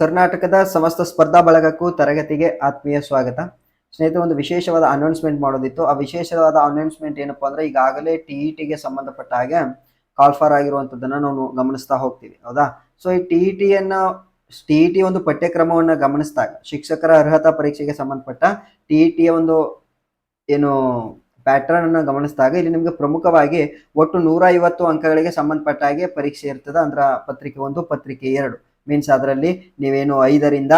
ಕರ್ನಾಟಕದ ಸಮಸ್ತ ಸ್ಪರ್ಧಾ ಬಳಗಕ್ಕೂ ತರಗತಿಗೆ ಆತ್ಮೀಯ ಸ್ವಾಗತ. ಸ್ನೇಹಿತರೆ, ಒಂದು ವಿಶೇಷವಾದ ಅನೌನ್ಸ್ಮೆಂಟ್ ಮಾಡೋದಿತ್ತು. ಆ ವಿಶೇಷವಾದ ಅನೌನ್ಸ್ಮೆಂಟ್ ಏನಪ್ಪಾ ಅಂದ್ರೆ ಈಗಾಗಲೇ ಟಿ ಇ ಟಿಗೆ ಸಂಬಂಧಪಟ್ಟ ಹಾಗೆ ಕಾಲ್ಫಾರ್ ಆಗಿರುವಂಥದ್ದನ್ನು ನಾವು ಗಮನಿಸ್ತಾ ಹೋಗ್ತೀವಿ. ಹೌದಾ? ಸೊ ಈ ಟಿ ಇ ಟಿಯನ್ನು ಟಿ ಇ ಟಿ ಒಂದು ಪಠ್ಯಕ್ರಮವನ್ನು ಗಮನಿಸಿದಾಗ ಶಿಕ್ಷಕರ ಅರ್ಹತಾ ಪರೀಕ್ಷೆಗೆ ಸಂಬಂಧಪಟ್ಟ ಟಿ ಇ ಟಿಯ ಒಂದು ಏನು ಪ್ಯಾಟರ್ನ್ ಅನ್ನು ಗಮನಿಸಿದಾಗ ಇಲ್ಲಿ. ನಿಮಗೆ ಪ್ರಮುಖವಾಗಿ ಒಟ್ಟು ನೂರ ಐವತ್ತು ಅಂಕಗಳಿಗೆ ಸಂಬಂಧಪಟ್ಟ ಹಾಗೆ ಪರೀಕ್ಷೆ ಇರ್ತದೆ. ಅಂದ್ರೆ ಪತ್ರಿಕೆ ಒಂದು, ಪತ್ರಿಕೆ ಎರಡು. ಮೀನ್ಸ್ ಅದರಲ್ಲಿ ನೀವೇನು ಐದರಿಂದ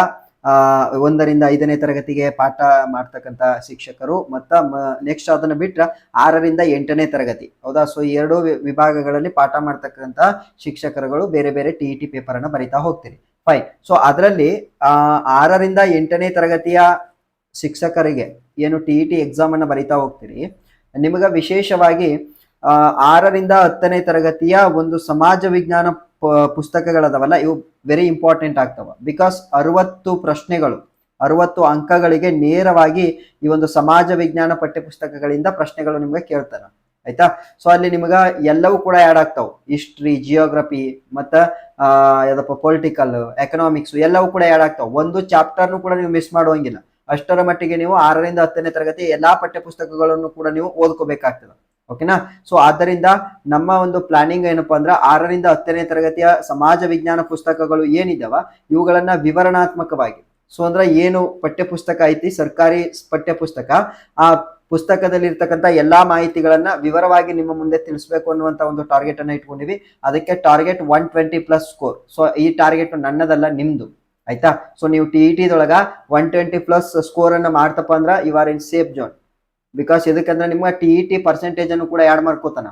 ಒಂದರಿಂದ ಐದನೇ ತರಗತಿಗೆ ಪಾಠ ಮಾಡ್ತಕ್ಕಂಥ ಶಿಕ್ಷಕರು, ಮತ್ತು ನೆಕ್ಸ್ಟ್ ಅದನ್ನ ಬಿಟ್ಟರೆ ಆರರಿಂದ ಎಂಟನೇ ತರಗತಿ. ಹೌದಾ? ಸೊ ಎರಡು ವಿಭಾಗಗಳಲ್ಲಿ ಪಾಠ ಮಾಡ್ತಕ್ಕಂಥ ಶಿಕ್ಷಕರುಗಳು ಬೇರೆ ಬೇರೆ ಟಿ ಇ ಟಿ ಪೇಪರ್ ಅನ್ನ ಬರಿತಾ ಹೋಗ್ತೀರಿ. ಫೈನ್ ಸೊ ಅದರಲ್ಲಿ ಆರರಿಂದ ಎಂಟನೇ ತರಗತಿಯ ಶಿಕ್ಷಕರಿಗೆ ಏನು ಟಿ ಇ ಟಿ ಎಕ್ಸಾಮ್ ಅನ್ನ ಬರಿತಾ ಹೋಗ್ತೀರಿ? ನಿಮಗೆ ವಿಶೇಷವಾಗಿ ಆರರಿಂದ ಹತ್ತನೇ ತರಗತಿಯ ಒಂದು ಸಮಾಜ ವಿಜ್ಞಾನ ಪುಸ್ತಕಗಳದವಲ್ಲ, ಇವು ವೆರಿ ಇಂಪಾರ್ಟೆಂಟ್ ಆಗ್ತಾವ. ಬಿಕಾಸ್ ಅರವತ್ತು ಪ್ರಶ್ನೆಗಳು, ಅರವತ್ತು ಅಂಕಗಳಿಗೆ ನೇರವಾಗಿ ಈ ಒಂದು ಸಮಾಜ ವಿಜ್ಞಾನ ಪಠ್ಯಪುಸ್ತಕಗಳಿಂದ ಪ್ರಶ್ನೆಗಳು ನಿಮ್ಗೆ ಕೇಳ್ತಾರೆ. ಆಯ್ತಾ? ಸೊ ಅಲ್ಲಿ ನಿಮ್ಗೆ ಎಲ್ಲವೂ ಕೂಡ ಆ್ಯಡ್ ಆಗ್ತಾವ. ಹಿಸ್ಟ್ರಿ ಜಿಯೋಗ್ರಫಿ ಮತ್ತು ಯಾವುದಪ್ಪ ಪೊಲಿಟಿಕಲ್ ಎಕನಾಮಿಕ್ಸ್ ಎಲ್ಲವೂ ಕೂಡ ಆ್ಯಡ್ ಆಗ್ತಾವ. ಒಂದು ಚಾಪ್ಟರ್ನು ಕೂಡ ನೀವು ಮಿಸ್ ಮಾಡುವಂಗಿಲ್ಲ. ಅಷ್ಟರ ಮಟ್ಟಿಗೆ ನೀವು ಆರರಿಂದ ಹತ್ತನೇ ತರಗತಿ ಎಲ್ಲಾ ಪಠ್ಯಪುಸ್ತಕಗಳನ್ನು ಕೂಡ ನೀವು ಓದ್ಕೋಬೇಕಾಗ್ತದೆ. ಓಕೆನಾ? ಸೊ ಆದ್ದರಿಂದ ನಮ್ಮ ಒಂದು ಪ್ಲಾನಿಂಗ್ ಏನಪ್ಪ ಅಂದ್ರೆ ಆರರಿಂದ ಹತ್ತನೇ ತರಗತಿಯ ಸಮಾಜ ವಿಜ್ಞಾನ ಪುಸ್ತಕಗಳು ಏನಿದಾವ ಇವುಗಳನ್ನ ವಿವರಣಾತ್ಮಕವಾಗಿ. ಸೊ ಅಂದ್ರೆ ಏನು ಪಠ್ಯಪುಸ್ತಕ ಐತಿ? ಸರ್ಕಾರಿ ಪಠ್ಯಪುಸ್ತಕ. ಆ ಪುಸ್ತಕದಲ್ಲಿ ಇರ್ತಕ್ಕಂಥ ಎಲ್ಲಾ ಮಾಹಿತಿಗಳನ್ನ ವಿವರವಾಗಿ ನಿಮ್ಮ ಮುಂದೆ ತಿಳಿಸ್ಬೇಕು ಅನ್ನುವಂತ ಒಂದು ಟಾರ್ಗೆಟ್ ಅನ್ನ ಇಟ್ಕೊಂಡಿವಿ. ಅದಕ್ಕೆ target one twenty plus score so ಈ ಟಾರ್ಗೆಟ್ ನನ್ನದಲ್ಲ, ನಿಮ್ದು. ಆಯ್ತಾ? ಸೊ ನೀವು ಟಿ ಇ ಟಿದೊಳಗ ಒನ್ ಟ್ವೆಂಟಿ ಪ್ಲಸ್ ಸ್ಕೋರ್ ಅನ್ನ ಮಾಡ್ತಪ್ಪ ಅಂದ್ರ you are in safe zone because ಇದಕ್ಕಂದ್ರೆ ನಿಮ್ಗೆ ಟಿ ಇ ಟಿ ಪರ್ಸೆಂಟೇಜ್ ಅನ್ನು ಕೂಡ ಆ್ಯಡ್ ಮಾಡ್ಕೋತಾನ.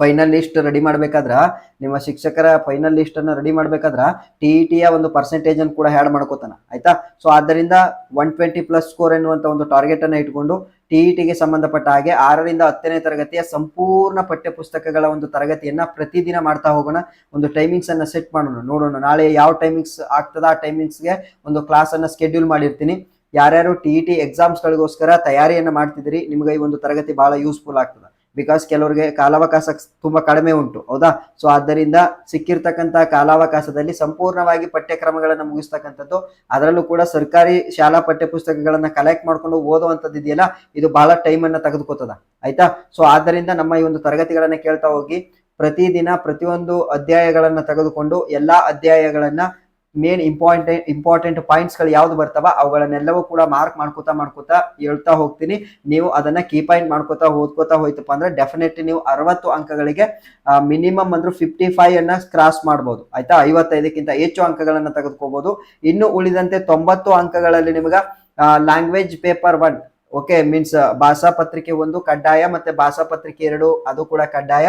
ಫೈನಲ್ ಲಿಸ್ಟ್ ರೆಡಿ ಮಾಡ್ಬೇಕಾದ್ರ, ನಿಮ್ಮ ಶಿಕ್ಷಕರ ಫೈನಲ್ ಲಿಸ್ಟ್ ಅನ್ನ ರೆಡಿ ಮಾಡ್ಬೇಕಾದ್ರ ಟಿ ಇ ಟಿಯ ಒಂದು ಪರ್ಸೆಂಟೇಜ್ ಅನ್ನು ಕೂಡ ಆ್ಯಡ್ ಮಾಡ್ಕೋತಾನ. ಆಯ್ತಾ? ಸೊ ಆದ್ದರಿಂದ ಒನ್ ಟ್ವೆಂಟಿ ಪ್ಲಸ್ ಸ್ಕೋರ್ ಎನ್ನುವಂತ ಒಂದು ಟಾರ್ಗೆಟ್ ಅನ್ನ ಇಟ್ಕೊಂಡು ಟಿ ಇ ಟಿಗೆ ಸಂಬಂಧಪಟ್ಟ ಹಾಗೆ ಆರರಿಂದ ಹತ್ತನೇ ತರಗತಿಯ ಸಂಪೂರ್ಣ ಪಠ್ಯ ಪುಸ್ತಕಗಳ ಒಂದು ತರಗತಿಯನ್ನ ಪ್ರತಿದಿನ ಮಾಡ್ತಾ ಹೋಗೋಣ. ಒಂದು ಟೈಮಿಂಗ್ಸ್ ಅನ್ನ ಸೆಟ್ ಮಾಡೋಣ, ನೋಡೋಣ. ನಾಳೆ ಯಾವ ಟೈಮಿಂಗ್ಸ್ ಆಗ್ತದ, ಆ ಟೈಮಿಂಗ್ಸ್ಗೆ ಒಂದು ಕ್ಲಾಸ್ ಅನ್ನ ಸ್ಕೆಡ್ಯೂಲ್ ಮಾಡಿರ್ತೀನಿ. ಯಾರ್ಯಾರು ಟಿ ಇ ಟಿ ಎಕ್ಸಾಮ್ಸ್ಗಳಿಗೋಸ್ಕರ ತಯಾರಿಯನ್ನ ಮಾಡ್ತಿದ್ರಿ ನಿಮಗೆ ಈ ಒಂದು ತರಗತಿ ಬಹಳ ಯೂಸ್ಫುಲ್ ಆಗ್ತದೆ. ಬಿಕಾಸ್ ಕೆಲವರಿಗೆ ಕಾಲಾವಕಾಶ ತುಂಬಾ ಕಡಿಮೆ ಉಂಟು, ಹೌದಾ? ಸೊ ಆದ್ದರಿಂದ ಸಿಕ್ಕಿರ್ತಕ್ಕಂತಹ ಕಾಲಾವಕಾಶದಲ್ಲಿ ಸಂಪೂರ್ಣವಾಗಿ ಪಠ್ಯಕ್ರಮಗಳನ್ನ ಮುಗಿಸ್ತಕ್ಕಂಥದ್ದು, ಅದರಲ್ಲೂ ಕೂಡ ಸರ್ಕಾರಿ ಶಾಲಾ ಪಠ್ಯ ಪುಸ್ತಕಗಳನ್ನ ಕಲೆಕ್ಟ್ ಮಾಡ್ಕೊಂಡು ಓದುವಂಥದ್ದು ಇದೆಯಲ್ಲ, ಇದು ಬಹಳ ಟೈಮ್ ಅನ್ನ ತೆಗೆದುಕೋತದ, ಆಯ್ತಾ? ಸೊ ಆದ್ದರಿಂದ ನಮ್ಮ ಈ ಒಂದು ತರಗತಿಗಳನ್ನ ಕೇಳ್ತಾ ಹೋಗಿ, ಪ್ರತಿದಿನ ಪ್ರತಿಯೊಂದು ಅಧ್ಯಾಯಗಳನ್ನ ತೆಗೆದುಕೊಂಡು ಎಲ್ಲಾ ಅಧ್ಯಾಯಗಳನ್ನ ಮೇನ್ ಇಂಪಾರ್ಟೆಂಟ್ ಇಂಪಾರ್ಟೆಂಟ್ ಪಾಯಿಂಟ್ಸ್ಗಳು ಯಾವ್ದು ಬರ್ತವ ಅವುಗಳನ್ನೆಲ್ಲವೂ ಕೂಡ ಮಾರ್ಕ್ ಮಾಡ್ಕೋತಾ ಮಾಡ್ಕೋತಾ ಹೇಳ್ತಾ ಹೋಗ್ತೀನಿ. ನೀವು ಅದನ್ನ ಕೀ ಪಾಯಿಂಟ್ ಮಾಡ್ಕೋತಾ ಓದ್ಕೋತಾ ಹೋಯ್ತಪ್ಪ ಅಂದ್ರೆ ಡೆಫಿನೆಟ್ಲಿ ನೀವು ಅರವತ್ತು ಅಂಕಗಳಿಗೆ ಮಿನಿಮಮ್ ಅಂದ್ರೆ ಫಿಫ್ಟಿ ಫೈವ್ ಅನ್ನ ಕ್ರಾಸ್ ಮಾಡ್ಬೋದು. ಆಯ್ತಾ? ಐವತ್ತೈದಕ್ಕಿಂತ ಹೆಚ್ಚು ಅಂಕಗಳನ್ನ ತೆಗೆದುಕೋಬಹುದು ಇನ್ನು ಉಳಿದಂತೆ ತೊಂಬತ್ತು ಅಂಕಗಳಲ್ಲಿ ನಿಮ್ಗೆ language paper one okay means ಭಾಷಾ ಪತ್ರಿಕೆ ಒಂದು, ಕಡ್ಡಾಯ ಮತ್ತೆ ಭಾಷಾ ಪತ್ರಿಕೆ ಎರಡು, ಅದು ಕೂಡ ಕಡ್ಡಾಯ.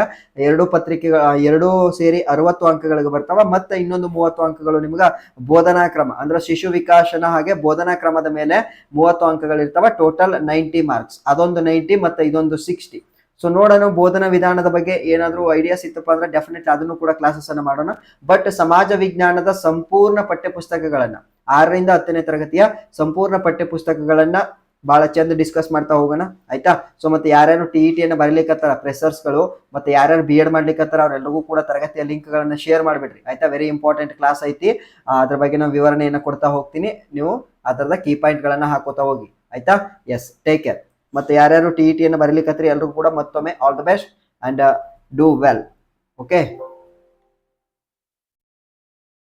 ಎರಡು ಪತ್ರಿಕೆಗಳ ಎರಡು ಸೇರಿ ಅರವತ್ತು ಅಂಕಗಳಿಗೆ ಬರ್ತಾವ, ಮತ್ತೆ ಇನ್ನೊಂದು ಮೂವತ್ತು ಅಂಕಗಳು ನಿಮ್ಗ ಬೋಧನಾ ಕ್ರಮ, ಅಂದ್ರೆ ಶಿಶು ವಿಕಾಸನ ಹಾಗೆ ಬೋಧನಾ ಕ್ರಮದ ಮೇಲೆ ಮೂವತ್ತು ಅಂಕಗಳಿರ್ತಾವ ಟೋಟಲ್ ನೈಂಟಿ ಮಾರ್ಕ್ಸ್ ಅದೊಂದು ನೈಂಟಿ ಮತ್ತೆ ಇದೊಂದು ಸಿಕ್ಸ್ಟಿ ಸೊ ನೋಡೋಣ ಬೋಧನಾ ವಿಧಾನದ ಬಗ್ಗೆ ಏನಾದರೂ ಐಡಿಯಾಸ್ ಇತ್ತಪ್ಪ ಅಂದ್ರೆ ಡೆಫಿನೆಟ್ಲಿ ಅದನ್ನು ಕೂಡ ಕ್ಲಾಸಸ್ ಅನ್ನು ಮಾಡೋಣ. ಬಟ್ ಸಮಾಜ ವಿಜ್ಞಾನದ ಸಂಪೂರ್ಣ ಪಠ್ಯ ಪುಸ್ತಕಗಳನ್ನ ಆರರಿಂದ ಹತ್ತನೇ ತರಗತಿಯ ಸಂಪೂರ್ಣ ಪಠ್ಯ ಬಹಳ ಚಂದ ಡಿಸ್ಕಸ್ ಮಾಡ್ತಾ ಹೋಗೋಣ, ಆಯ್ತಾ? ಸೊ ಮತ್ತೆ ಯಾರ್ಯಾರು ಟಿ ಇ ಟಿಯನ್ನು ಬರಲಿಕ್ಕತ್ತಾರ ಗಳು, ಮತ್ತೆ ಯಾರ್ಯಾರು ಬಿ ಎಡ್ ಮಾಡ್ಲಿಕ್ಕತ್ತಾರ ಅವರೆಲ್ಲರಿಗೂ ಕೂಡ ತರಗತಿಯ ಲಿಂಕ್ ಗಳನ್ನ ಶೇರ್ ಮಾಡ್ಬಿಡ್ರಿ, ಆಯ್ತಾ? ವೆರಿ ಇಂಪಾರ್ಟೆಂಟ್ ಕ್ಲಾಸ್ ಐತಿ. ಅದ್ರ ಬಗ್ಗೆ ನಾವು ವಿವರಣೆಯನ್ನ ಕೊಡ್ತಾ ಹೋಗ್ತೀನಿ. ನೀವು ಅದರದ ಕೀ ಪಾಯಿಂಟ್ ಗಳನ್ನ ಹಾಕೋತಾ ಹೋಗಿ, ಆಯ್ತಾ? ಎಸ್ ಟೇಕ್ ಕೇರ್ ಮತ್ತೆ ಯಾರ್ಯಾರು ಟಿ ಇ ಟಿಯನ್ನು ಬರಲಿಕ್ಕತ್ತರಿ ಎಲ್ರಿಗೂ ಕೂಡ ಮತ್ತೊಮ್ಮೆ all the best and do well okay